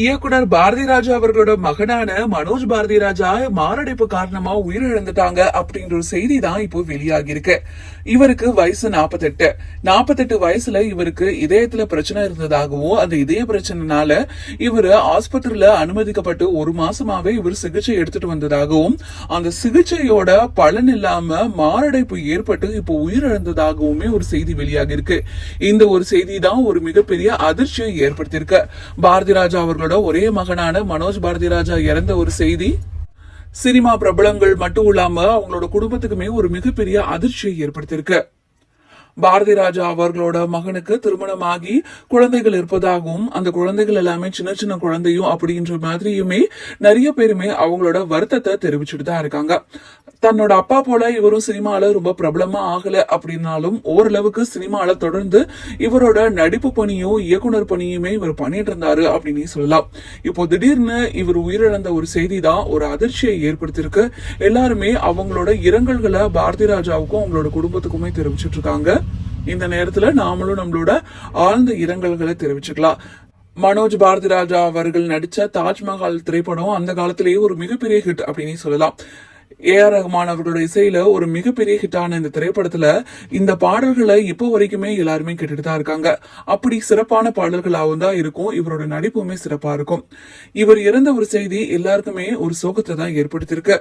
இயக்குனர் பாரதி ராஜா அவர்களோட மகனான மனோஜ் பாரதி ராஜா மாரடைப்பு காரணமா உயிரிழந்துட்டாங்க அப்படின்ற ஒரு செய்தி தான் இப்போ வெளியாகி இருக்கு இவருக்கு வயசு 48 48 வயசுல இவருக்கு இதயத்துல பிரச்சனை இருந்ததாகவும் அந்த இதய பிரச்சனைனால இவர் ஆஸ்பத்திரியில அனுமதிக்கப்பட்டு ஒரு மாசமாவே இவர் சிகிச்சை எடுத்துட்டு வந்ததாகவும் அந்த சிகிச்சையோட பலன் இல்லாம மாரடைப்பு ஏற்பட்டு இப்போ உயிரிழந்ததாகவுமே ஒரு செய்தி வெளியாகி இருக்கு இந்த ஒரு செய்தி தான் ஒரு மிகப்பெரிய அதிர்ச்சியை ஏற்படுத்தியிருக்கு. பாரதி ராஜா அவர்கள் அவர்களோட ஒரே மகனான மனோஜ் பாரதி ராஜா இறந்த ஒரு செய்தி. சினிமா பிரபலங்கள் மட்டும் இல்லாம அவங்களோட குடும்பத்துக்குமே ஒரு மிகப்பெரிய அதிர்ச்சியை ஏற்படுத்தியிருக்கு. பாரதி ராஜா அவர்களோட மகனுக்கு திருமணமாகி குழந்தைகள் இருப்பதாகவும் அந்த குழந்தைகள் எல்லாமே சின்ன சின்ன குழந்தையும் அப்படின்ற மாதிரியுமே நிறைய பேருமே அவங்களோட வருத்தத்தை தெரிவிச்சுட்டு தான் இருக்காங்க. தன்னோட அப்பா போல இவரும் சினிமால ரொம்ப பிரபலமா ஆகல அப்படின்னாலும் ஓரளவுக்கு சினிமால தொடர்ந்து இவரோட நடிப்பு பணியும் இயக்குனர் பணியுமே இவர் பண்ணிட்டு இருந்தாரு அப்படின்னு சொல்லலாம். இப்போ திடீர்னு இவர் உயிரிழந்த ஒரு செய்தி தான் ஒரு அதிர்ச்சியை ஏற்படுத்தியிருக்கு. எல்லாருமே அவங்களோட இரங்கல்களை பாரதி ராஜாவுக்கும் அவங்களோட குடும்பத்துக்குமே தெரிவிச்சிட்டு இருக்காங்க. இந்த நேரத்துல நாமளும் நம்மளோட ஆழ்ந்த இரங்கல்களை தெரிவிச்சுக்கலாம். மனோஜ் பாரதி ராஜா அவர்கள் நடித்த தாஜ்மஹால் திரைப்படம் அந்த காலத்திலேயே ஒரு மிகப்பெரிய ஹிட் அப்படின்னு சொல்லலாம். ஏ ஆர் ரஹ்மான் அவர்களோட இசையில ஒரு மிகப்பெரிய ஹிட்டான இந்த திரைப்படத்துல இந்த பாடல்களை இப்போ வரைக்குமே எல்லாருமே கேட்டுட்டு தான் இருக்காங்க. அப்படி சிறப்பான பாடல்களாகவும் தான் இருக்கும். இவரோட நடிப்புமே சிறப்பா இருக்கும். இவர் இறந்த ஒரு செய்தி எல்லாருக்குமே ஒரு சோகத்தை தான் ஏற்படுத்தியிருக்கு.